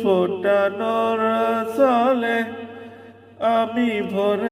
ফোটানোর চলে আমি ভরে